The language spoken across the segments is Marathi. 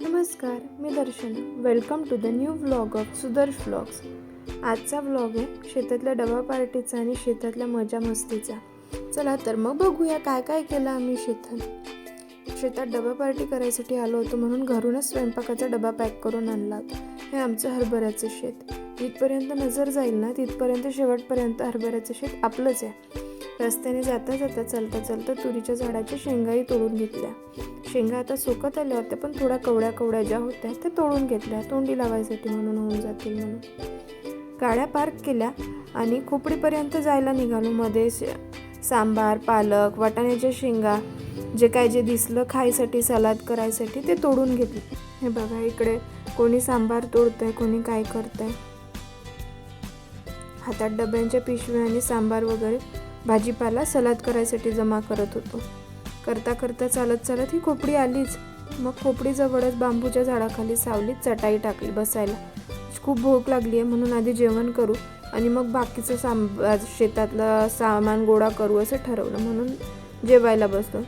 नमस्कार मी Darshan. Welcome to the new vlog of Sudarsh vlogs आजचा व्लॉग आहे शेतातल्या डबा पार्टीचा आणि शेतातल्या मजा मस्तीचा. चला तर मग बघूया काय काय केलं आम्ही शेतात. शेतात डबा पार्टी करायसाठी आलो होतो म्हणून घरूनच स्वयंपाकाचा डबा पॅक करून आणला होता. हे आमचं हरभऱ्याचं शेत. जिथपर्यंत नजर जाईल ना तिथपर्यंत शेवटपर्यंत हरभऱ्याचं शेत आपलंच आहे. रस्त्याने जाता जाता चलता चलता तुरीच्या झाडाच्या शेंगाही तोडून घेतल्या. शेंगा आता सुकत आल्या होत्या पण थोड्या कवड्या कवड्या ज्या होत्या त्या तोडून घेतल्या. तोंडी लावायसाठी म्हणून होऊन जातील म्हणून. गाड्या पार्क केल्या आणि खोपडीपर्यंत जायला निघालो. मध्ये श- सांबार पालक वाटाण्याच्या शेंगा जे काय जे दिसलं खायसाठी सलाद करायसाठी ते तोडून घेतले. हे बघा इकडे कोणी सांबार तोडतंय कोणी काय करतंय. हातात डब्यांच्या पिशव्या आणि सांबार वगैरे भाजीपाला सलाद करायसाठी जमा करत होतो. करता करता चालत चालत ही खोपडी आलीच. मग खोपडीजवळच बांबूच्या झाडाखाली सावलीत चटाई टाकली बसायला. खूप भूक लागली आहे म्हणून आधी जेवण करू आणि मग बाकीचं साम शेतातलं सामान गोळा करू असं ठरवलं म्हणून जेवायला बसलो.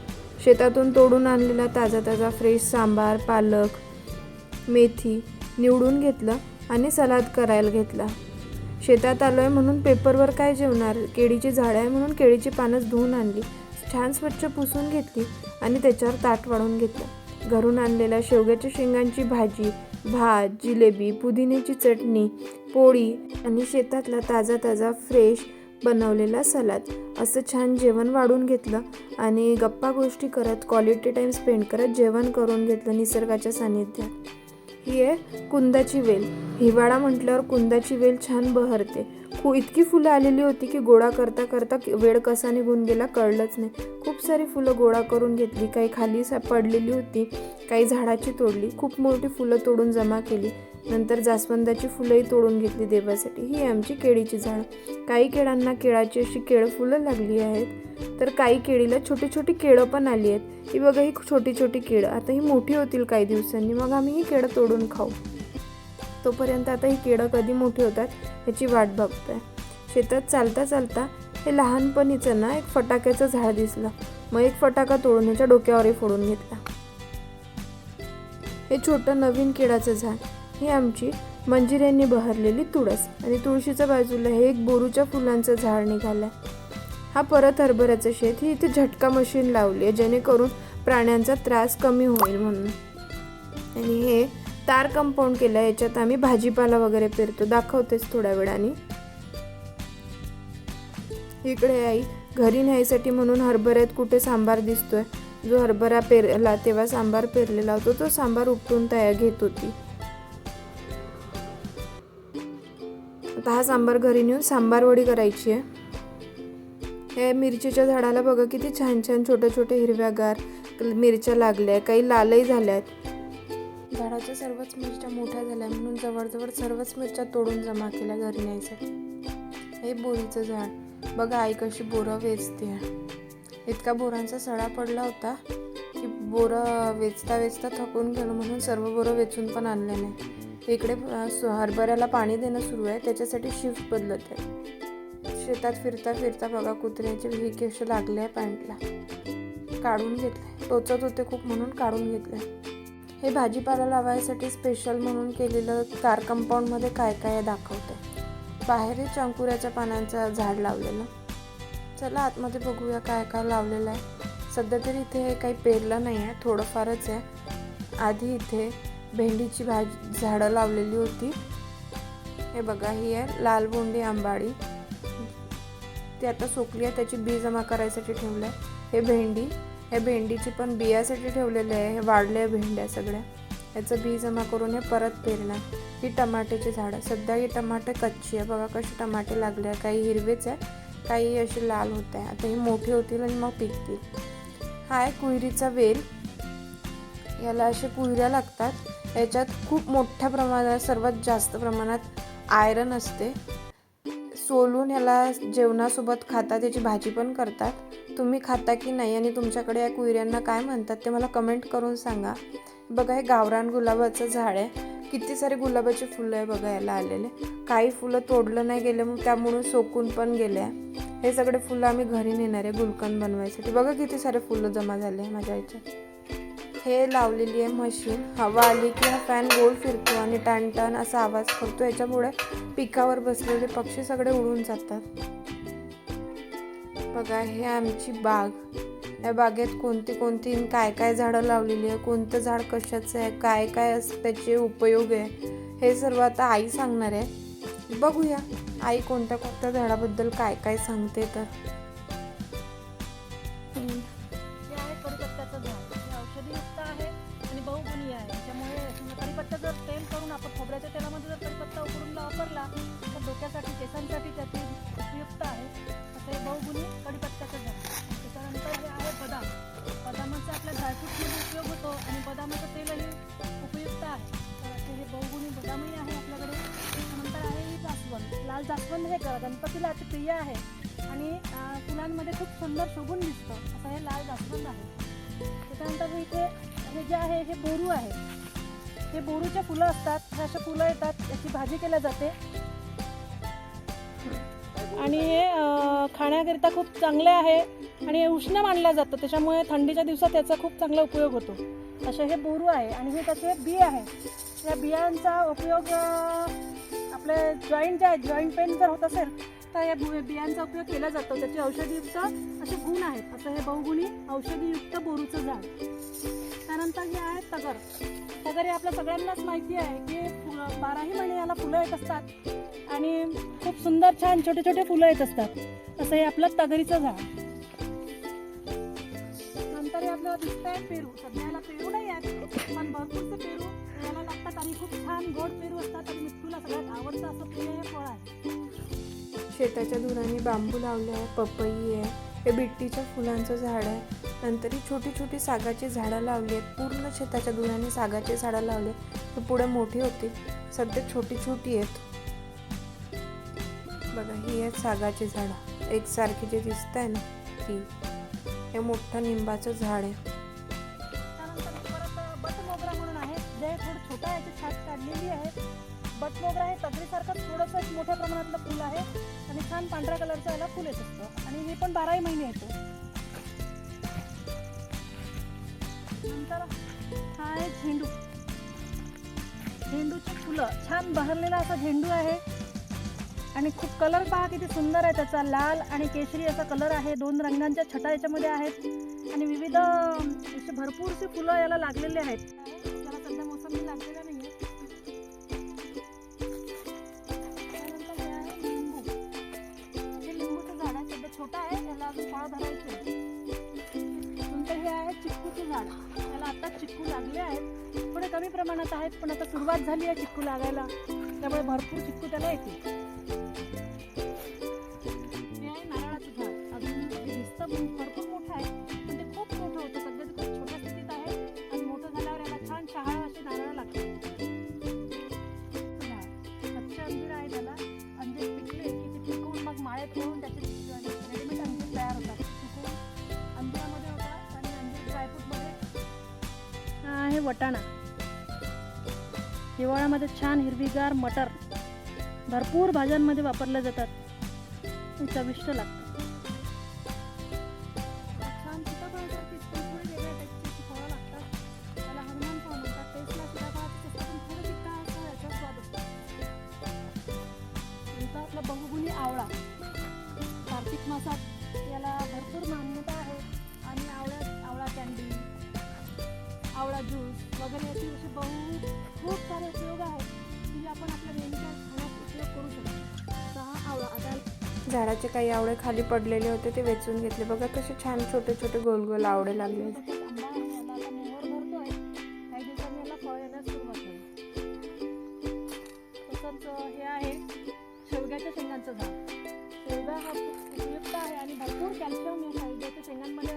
शेतातून तोडून आणलेला ताजा ताजा फ्रेश सांबार पालक मेथी निवडून घेतलं आणि सलाद करायला घेतला. शेतात आलो आहे म्हणून पेपरवर काय जेवणार? केळीची झाडं आहे म्हणून केळीची पानंच धुवून आणली. छान स्वच्छ पुसून घेतली आणि त्याच्यावर ताट वाढून घेतलं. घरून आणलेल्या शेवग्याच्या शेंगांची भाजी भात जिलेबी पुदिन्याची चटणी पोळी आणि शेतातला ताजा ताजा फ्रेश बनवलेला सलाद. असं छान जेवण वाढून घेतलं आणि गप्पा गोष्टी करत क्वालिटी टाईम स्पेंड करत जेवण करून घेतलं निसर्गाच्या सानिध्यात. ही आहे कुंदाची वेल. हिवाळा म्हटल्यावर कुंदाची वेल छान बहरते. खू इतकी फुलं आलेली होती की गोळा करता करता वेळ कसा निघून गेला कळलंच नाही. खूप सारी फुलं गोळा करून घेतली. काही खाली सा पडलेली होती काही झाडाची तोडली. खूप मोठी फुलं तोडून जमा केली. नंतर जास्वंदाची फुलंही तोडून घेतली देवासाठी. ही आहे आमची केळीची झाडं. काही केळांना केळाची अशी केळं फुलं लागली आहेत. तर काही केळीला छोटी छोटी केळं पण आली आहेत. ही बघा ही छोटी छोटी केळं. आता ही मोठी होतील काही दिवसांनी. मग आम्ही ही केळं तोडून खाऊ. तोपर्यंत आता ही केळं कधी मोठी होतात ह्याची वाट बघतोय. शेतात चालता चालता हे लहानपणीचं ना एक फटाक्याचं झाड दिसलं. मग एक फटाका तोडून ह्याच्या डोक्यावरही फोडून घेतला. हे छोटं नवीन केळाचं झाड. ही आमची मंजिऱ्यांनी बहरलेली तुळस. आणि तुळशीच्या बाजूला हे एक बोरूच्या फुलांचं झाड निघालं. हा परत हरभऱ्याचं शेत. ही इथे झटका मशीन लावली आहे जेणेकरून प्राण्यांचा त्रास कमी होईल म्हणून. आणि हे तार कंपाऊंड केलं आहे याच्यात आम्ही भाजीपाला वगैरे पेरतो. दाखवतेच थोड्या वेळाने. इकडे आई घरी न्यायसाठी म्हणून हरभऱ्यात कुठे सांबार दिसतोय. जो हरभरा पेरला तेव्हा सांबार पेरलेला होतो. तो सांबार उपटून तयार घेत होती. आता हा सांबार घरी नेऊन सांबार वडी करायची आहे. हे मिरचीच्या झाडाला बघा किती छान छान छोटे छोटे हिरव्यागार मिरच्या लागल्या काही लालही झाल्यात झाडाच्या सर्वच मिरच्या मोठ्या झाल्या म्हणून जवळजवळ सर्वच मिरच्या तोडून जमा केल्या घरी न्यायसाठी. हे बोरीचं झाड. बघा आई कशी बोरं वेचते इतका बोरांचा सडा पडला होता की बोरं वेचता वेचता थकून गेलो म्हणून सर्व बोरं वेचून पण आणले नाही. इकडे हरभऱ्याला पाणी देणं सुरू आहे. त्याच्यासाठी शिफ्ट बदलत आहे. शेतात फिरता फिरता बघा कुत्र्याचे विकेश केश लागले आहे पॅन्टला. काढून घेतले टोचत होते खूप म्हणून काढून घेतले हे भाजीपाला लावायसाठी स्पेशल म्हणून केलेलं कार कंपाऊंडमध्ये काय काय आहे बाहेरही बाहेर चंकुऱ्याच्या पानांचं झाड लावलेलं. चला आतमध्ये बघूया काय काय लावलेलं आहे. सध्या तरी इथे हे काही पेरलं नाही आहे. थोडंफारच आहे. आधी इथे भेंडीची भाजी झाडं लावलेली होती. हे बघा ही आहे लाल बोंडी आंबाडी. ती आता सुकली आहे त्याची बी जमा करायसाठी ठेवलं आहे. हे भेंडी हे भेंडीची पण बियासाठी ठेवलेले आहे. हे वाढले भेंड्या सगळ्या. याचं बी जमा करून हे परत पेरणार. ही टमाट्याची झाडं. सध्या ही टमाटे कच्ची आहे. बघा कशी टमाटे लागले आहे काही हिरवेच आहे काही अशी लाल होत आहे. आता ही मोठी होतील आणि मग पिकतील. हा आहे कुहिरीचा वेल. याला असे कुयऱ्या लागतात. याच्यात खूप मोठ्या प्रमाणात सर्वात जास्त प्रमाणात आयरन असते. सोलून याला जेवणासोबत खातात याची भाजी पण करतात. तुम्ही खाता की नाही आणि तुमच्याकडे या कुयऱ्यांना काय म्हणतात ते मला कमेंट करून सांगा. बघा हे गावरान गुलाबाचं झाड आहे. किती सारे गुलाबाचे फुलं आहे बघा याला आलेले. काही फुलं तोडलं नाही गेले मग त्यामुळे सोकून पण गेले. हे सगळे फुलं आम्ही घरी नेणार आहे गुलकंद बनवायसाठी. बघा किती सारे फुलं जमा झाले माझ्या याच्यात. हे लावलेली आहे मशीन हवा आली की हा फॅन गोल फिरतो आणि टन टन असा आवाज करतो. याच्यामुळे पिकावर बसलेले पक्षी सगळे उडून जातात. बघा हे आमची बाग. या बागेत कोणती कोणती काय काय झाडं लावलेली आहे? कोणतं झाड कशाचं आहे? काय काय त्याचे उपयोग आहे? हे सर्व आता आई सांगणार आहे. बघूया. आई कोणत्या कोणत्या झाडाबद्दल काय काय सांगते तर. बदामाचं तेलही उपयुक्त आहे. तर हे बहुगुणी बदामही आहे आपल्याकडे. त्याच्यानंतर आहे ही जास्वंद. लाल जास्वंद हे गणपतीला अति प्रिय आहे. आणि फुलांमध्ये खूप सुंदर शोभून दिसतं. असं हे लाल जास्वंद आहे. त्याच्यानंतर इथे हे जे आहे हे बोरू आहे. हे बोरूचे फुलं असतात. हे असे फुलं येतात. याची भाजी केल्या जाते. आणि हे खाण्याकरिता खूप चांगले आहे आणि उष्ण मानलं जातं. त्याच्यामुळे थंडीच्या दिवसात याचा खूप चांगला उपयोग होतो. असे हे बोरू आहे आणि हे त्याचे बी आहे. या बियांचा उपयोग आपले जॉईंट जे आहे जॉईंट पेन जर होत असेल तर या बियांचा उपयोग केला जातो. त्याचे औषधीयुक्त असे गुण आहेत. असं हे बहुगुणी औषधीयुक्त बोरूचं झाड. त्यानंतर हे आहे तगर. तगर हे आपल्या सगळ्यांनाच माहिती आहे की बाराही महिने याला फुलं येत असतात. आणि खूप सुंदर छान छोटे छोटे फुलं येत असतात. असं हे आपलं तगरीचं झाड. नंतर हे आपल्याला पेरू. सध्याला पेरू नाही पण पेरू याला लागतात आणि खूप छान गोड पेरू असतात आणि मिठूला सगळ्यात आवडतं असं हे फळ आहे. शेताच्या धुराने बांबू लावले आहे पपई आहे हे बिट्टीच्या फुलांचं झाड आहे. नंतर ही छोटी छोटी सागाची झाडं लावली आहेत पूर्ण शेताच्या धुराने सागाची झाडं लावली तर पुढे मोठी होती सध्या छोटी छोटी आहेत. ही आहेत सागाची झाडं एकसारखी जे दिसत आहे ना ती. हे मोठं निंबाचं झाड आहे. बटमोगरा बट मोगरा म्हणून आहे. जे छोटं आहे छाट काढलेली आहे. बट मोगरा हे तगडीसारखं थोडंसं मोठ्या प्रमाणातलं फुल आहे. आणि छान पांढऱ्या कलरचं याला फुल येत असतं. आणि हे पण बाराही महिने येतो. नंतर हा आहे झेंडू. झेंडूची फुलं. छान बहरलेला असा झेंडू आहे. आणि खूप कलर पहा किती सुंदर आहे त्याचा. लाल आणि केशरी असा कलर आहे. दोन रंगांच्या छटा याच्यामध्ये आहेत. आणि विविध असे भरपूरसे फुलं याला लागलेले आहेत. त्याला सध्या मोसंबी लागलेला नाही हे आहे लिंबूचं झाड आहे. सध्या छोटा आहे. याला फळ धरायचं नंतर हे आहे चिक्कूचं झाड. त्याला आता चिक्कू लागले आहेत. थोडे कमी प्रमाणात आहेत पण आता सुरुवात झाली आहे चिक्कू लागायला. त्यामुळे भरपूर चिक्कू त्याला येतील. वटाणा हिवाळ्यामध्ये छान हिरवीगार मटर. भरपूर भाज्यांमध्ये वापरल्या जातात. चविष्ट लागतं. वगैरे याचे असे बहु खूप सारे उपयोग आहेत की आपण आपल्या नेहमीच्या खाण्यात उपयोग करू शकतो. तर हा आवळा आता झाडाचे काही आवळे खाली पडलेले होते ते वेचून घेतले. बघा कसे छान छोटे छोटे गोल गोल आवडे लागले होते हे आहे शेवग्याच्या शेंगांचं झाड. शेवगा हा उपयुक्त आहे आणि भरपूर कॅल्शियम या शेवग्याच्या शेंगांमध्ये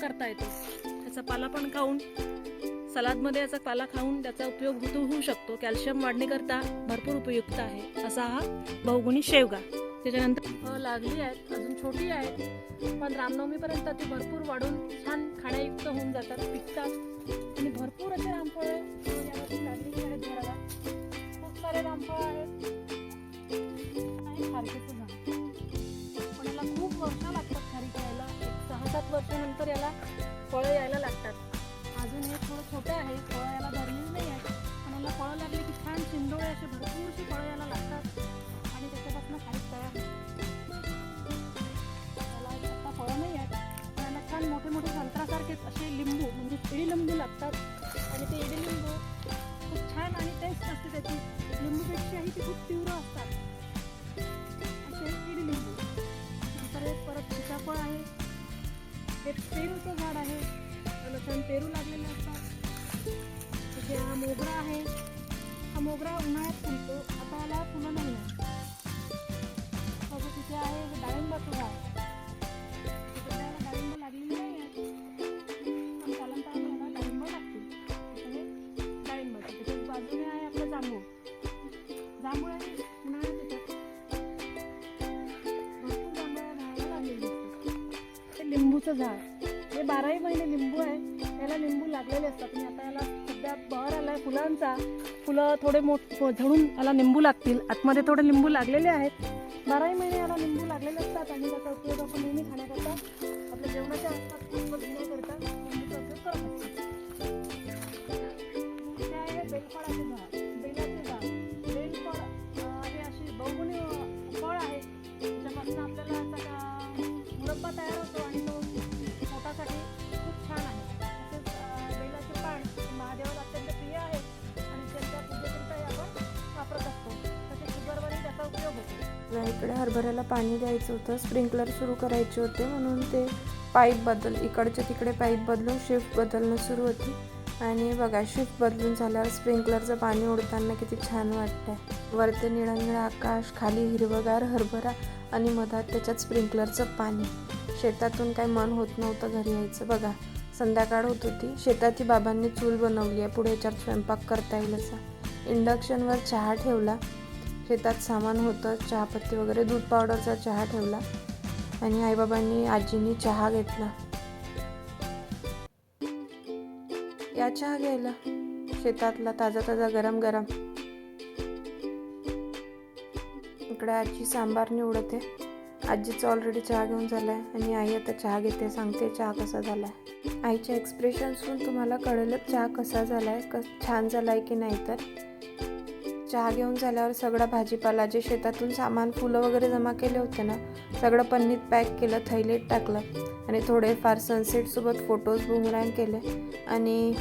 करता येतो. त्याचा पाला पण खाऊन सलादमध्ये याचा पाला खाऊन त्याचा उपयोग होतो होऊ शकतो. कॅल्शियम वाढणीकरता भरपूर उपयुक्त आहे. असा हा बहुगुणी शेवगा. त्याच्यानंतर लागली आहेत अजून छोटी आहेत. पण रामनवमीपर्यंत ती भरपूर वाढून छान खाण्यायुक्त होऊन जातात पिकतात. आणि भरपूर असे रामफळ त्यानंतर याला फळं यायला लागतात. अजून हे थोडं छोटं आहे फळं याला भरलेली नाही आहे पण याला फळं लागली की छान शिंदोळे असे भरपूरशी फळं यायला लागतात. आणि त्याच्यापासून खाली तयार त्याला आता फळं नाही आहेत. पण याला छान मोठे मोठे संत्रासारखे असे लिंबू म्हणजे इडी लिंबू लागतात. आणि ते इडी लिंबू खूप छान आणि टेस्ट असते त्याची. लिंबूपेक्षाही ती खूप तीव्र असतात. असे इडी लिंबू. नंतर एक परत सीताफळ आहे. एक पेरूचं झाड आहे. त्याला छान पेरू लागलेले असतात. तिथे हा मोगरा आहे. हा मोगरा उन्हाळ्यात फुलतो. आता याला फुलं नाही आहे. घ्या हे बाराही महिने लिंबू आहे. याला लिंबू लागलेले असतात. आणि आता याला सध्या बहर आला आहे फुलांचा. फुलं थोडे मोठ झडून याला लिंबू लागतील. आतमध्ये थोडे लिंबू लागलेले आहेत. बाराही महिने याला लिंबू लागलेले असतात. आणि त्याचा उपयोग आपण नेहमी खाण्याकरता आपल्या जेवणाच्या आसपास लिंबू घेण्याकरता लिंबूचा उपयोग करत असतो बेलफळाचे झाड बेलाचे झाड बेलफळ हे अशी बहुगुणी फळ आहे. त्याच्यापासून आपल्याला असा मुरब्बा तयार होतो आणि होतो इकडे हरभऱ्याला पाणी द्यायचं होतं. स्प्रिंकलर सुरू करायचे होते. म्हणून ते पाईप बदल इकडच्या तिकडे पाईप बदलून शिफ्ट बदलणं सुरू होती. आणि बघा शिफ्ट बदलून झाल्यावर स्प्रिंकलरचं पाणी ओढताना किती छान वाटतंय. वरती निळा निळा आकाश खाली हिरवगार हरभरा आणि मधात त्याच्यात स्प्रिंकलरचं पाणी. शेतातून काय मन होत नव्हतं घरी यायचं. बघा संध्याकाळ होत होती. शेतात ही बाबांनी चूल बनवली आहे. पुढे याच्यात स्वयंपाक करता येईल असा. इंडक्शनवर चहा ठेवला. शेतात सामान होतं चहापत्ती वगैरे दूध पावडरचा चहा ठेवला आणि आईबाबांनी आजीनी चहा घेतला. या चहा घ्यायला. शेतातला ताजा ताजा गरम गरम. इकडे आजी सांबार निवडते. आजीचं ऑलरेडी चहा घेऊन झालाय आणि आई आता चहा घेते सांगते चहा कसा झालाय. आईच्या एक्सप्रेशन्सवरून तुम्हाला कळेलच चहा कसा झालाय कस छान झालाय की नाही तर. चहा घेऊन झाल्यावर सगळा भाजीपाला जे शेतातून सामान फुलं वगैरे जमा केले होते ना सगळं पन्नीत पॅक केलं थैलीत टाकलं आणि थोडेफार सनसेटसोबत फोटोज बुमरँग केले. आणि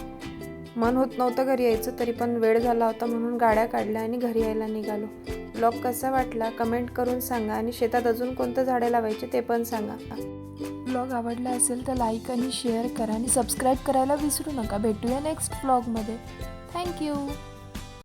मन होत नव्हतं घरी यायचं तरी पण वेळ झाला होता म्हणून गाड्या काढल्या आणि घरी यायला निघालो. ब्लॉग कसा वाटला? कमेंट करून सांगा आणि शेतात अजून कोणतं झाडे लावायचे ते पण सांगा. ब्लॉग आवडला असेल तर लाईक आणि शेअर करा आणि सबस्क्राईब करायला विसरू नका. भेटूया नेक्स्ट ब्लॉगमध्ये थँक्यू